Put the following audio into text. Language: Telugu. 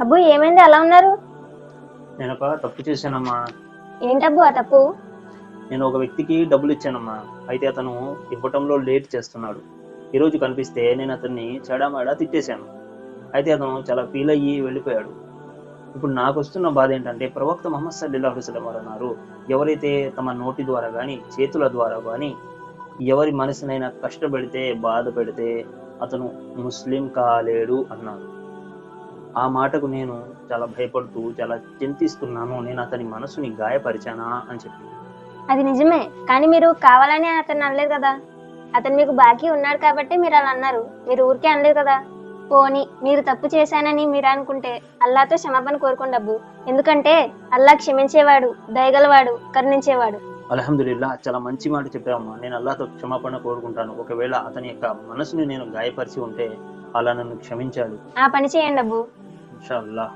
అబ్బు ఏమైంది? అలా ఉన్నారు? నేను ఒక తప్పు చేశానమ్మా. ఏంటబ్బు ఆ తప్పు? నేను ఒక వ్యక్తికి డబ్బులు ఇచ్చానమ్మా. అయితే అతను ఇవ్వటంలో లేట్ చేస్తున్నాడు. ఈరోజు కనిపిస్తే నేను అతన్ని చెడామాడా తిట్టేశాను. అయితే అతను చాలా ఫీల్ అయ్యి వెళ్ళిపోయాడు. ఇప్పుడు నాకు వస్తున్న బాధ ఏంటంటే ప్రవక్త మహమ్మద్ సల్లిల్లాహు అలైహి వారు అన్నారు ఎవరైతే తమ నోటి ద్వారా కానీ చేతుల ద్వారా కానీ ఎవరి మనసునైనా కష్టపెడితే బాధ పెడితే అతను ముస్లిం కాలేడు అన్నాడు. ఆ మాటకు నేను చాలా భయపడుతూ చాలా చింతిస్తున్నాను. నేను అతని మనసుని గాయపరిచానా అని చెప్పి. అది నిజమే కానీ మీరు కావాలని అతను అనలేదు కదా. అతను మీకు బాకీ ఉన్నాడు కాబట్టి మీరు అలా అన్నారు. మీరు ఊరికే అనలేదు కదా. పోని మీరు తప్పు చేశానని మీరు అనుకుంటే అల్లాతో క్షమాపణ కోరుకోండబ్బు ఎందుకంటే అల్లా క్షమించేవాడు దయగలవాడు కరుణించేవాడు. అల్హమ్దుల్లా చాలా మంచి మాట చెప్పావమ్మా నేను అల్లాతో క్షమాపణ కోరుకుంటాను. ఒకవేళ అతని యొక్క మనసుని నేను గాయపరిచి ఉంటే అలా నన్ను క్షమించాలి ఆ పని చేయండి అబ్బు. ఇన్షా అల్లాహ్